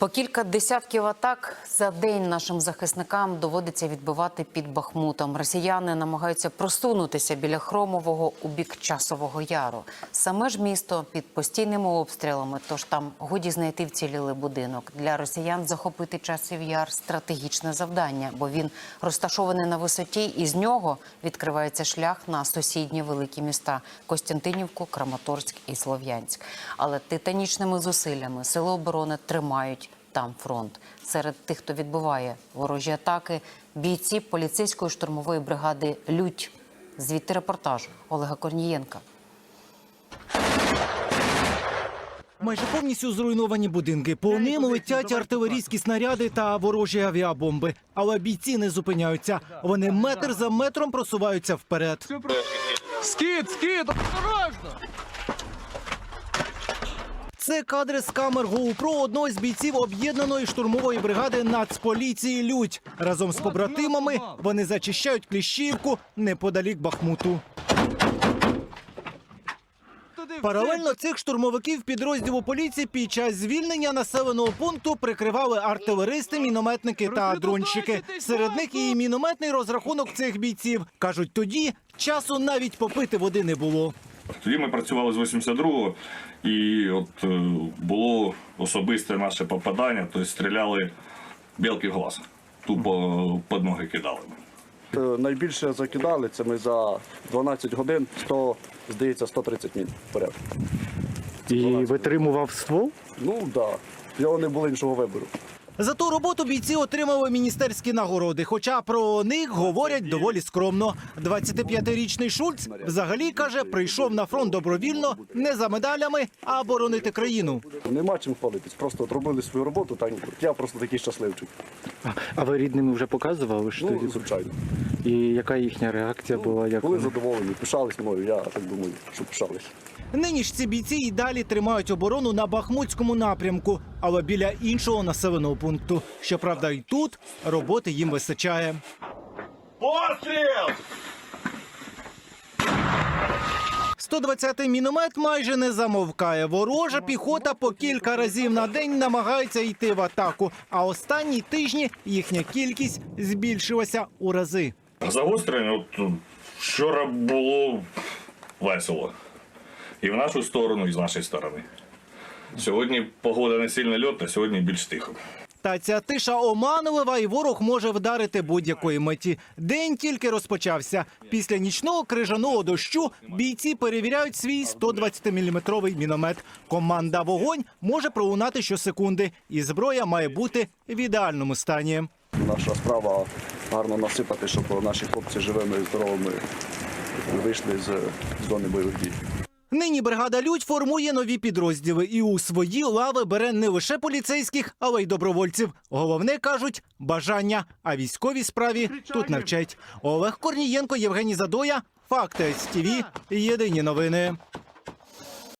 По кілька десятків атак за день нашим захисникам доводиться відбивати під Бахмутом. Росіяни намагаються просунутися біля Хромового у бік часового яру. Саме ж місто під постійними обстрілами, тож там годі знайти вцілілий будинок. Для росіян захопити часів яр стратегічне завдання, бо він розташований на висоті, і з нього відкривається шлях на сусідні великі міста Костянтинівку, Краматорськ і Слов'янськ. Але титанічними зусиллями сили оборони тримають там фронт. Серед тих, хто відбиває ворожі атаки, бійці поліцейської штурмової бригади Лють. Звідти репортаж Олега Корнієнка. Майже повністю зруйновані будинки. По ним летять артилерійські снаряди та ворожі авіабомби. Але бійці не зупиняються. Вони метр за метром просуваються вперед. Скид, скид, осторожно! Це кадри з камер GoPro одного з бійців об'єднаної штурмової бригади Нацполіції Людь. Разом з побратимами вони зачищають Кліщівку неподалік Бахмуту. Паралельно цих штурмовиків підрозділу поліції під час звільнення населеного пункту прикривали артилеристи, мінометники та дронщики. Серед них і мінометний розрахунок цих бійців. кажуть, тоді часу навіть попити води не було. Тоді ми працювали з 82-го, і от е, було особисте наше попадання, тобто стріляли білки в глаз. Тупо під ноги кидали. Е, Найбільше закидали це ми за 12 годин 100, здається, 130 мін вперед. І витримував ствол? Ну так. Да. В Його не було іншого вибору. За ту роботу бійці отримали міністерські нагороди, хоча про них говорять доволі скромно. 25-річний Шульц взагалі каже, прийшов на фронт добровільно не за медалями, а боронити країну. Нема чим хвалитись. Просто робили свою роботу. Та я просто такий щасливчик. А, а ви рідними вже показували? Що Ну, тоді? звичайно. І яка їхня реакція була? Як Були вони? задоволені, пишались мною. Я так думаю, що пишались. Нині ж ці бійці і далі тримають оборону на Бахмутському напрямку, але біля іншого населеного пункту. Щоправда, і тут роботи їм вистачає. Постріл! 120-й міномет майже не замовкає. Ворожа піхота по кілька разів на день намагається йти в атаку. А останні тижні їхня кількість збільшилася у рази. Загострення, от вчора було весело. І в нашу сторону, і з нашої сторони. Сьогодні погода не сильно льотна, сьогодні більш тихо. Та ця тиша оманлива, і ворог може вдарити будь-якої меті. День тільки розпочався. Після нічного крижаного дощу бійці перевіряють свій 120-мм міномет. Команда вогонь може пролунати щосекунди, і зброя має бути в ідеальному стані. Наша справа гарно насипати, щоб наші хлопці живими і здоровими вийшли з зони бойових дій. Нині бригада Людь формує нові підрозділи і у свої лави бере не лише поліцейських, але й добровольців. Головне кажуть бажання. А військовій справі тут навчать. Олег Корнієнко, Євгеній Задоя. Факти СТВ. Єдині новини.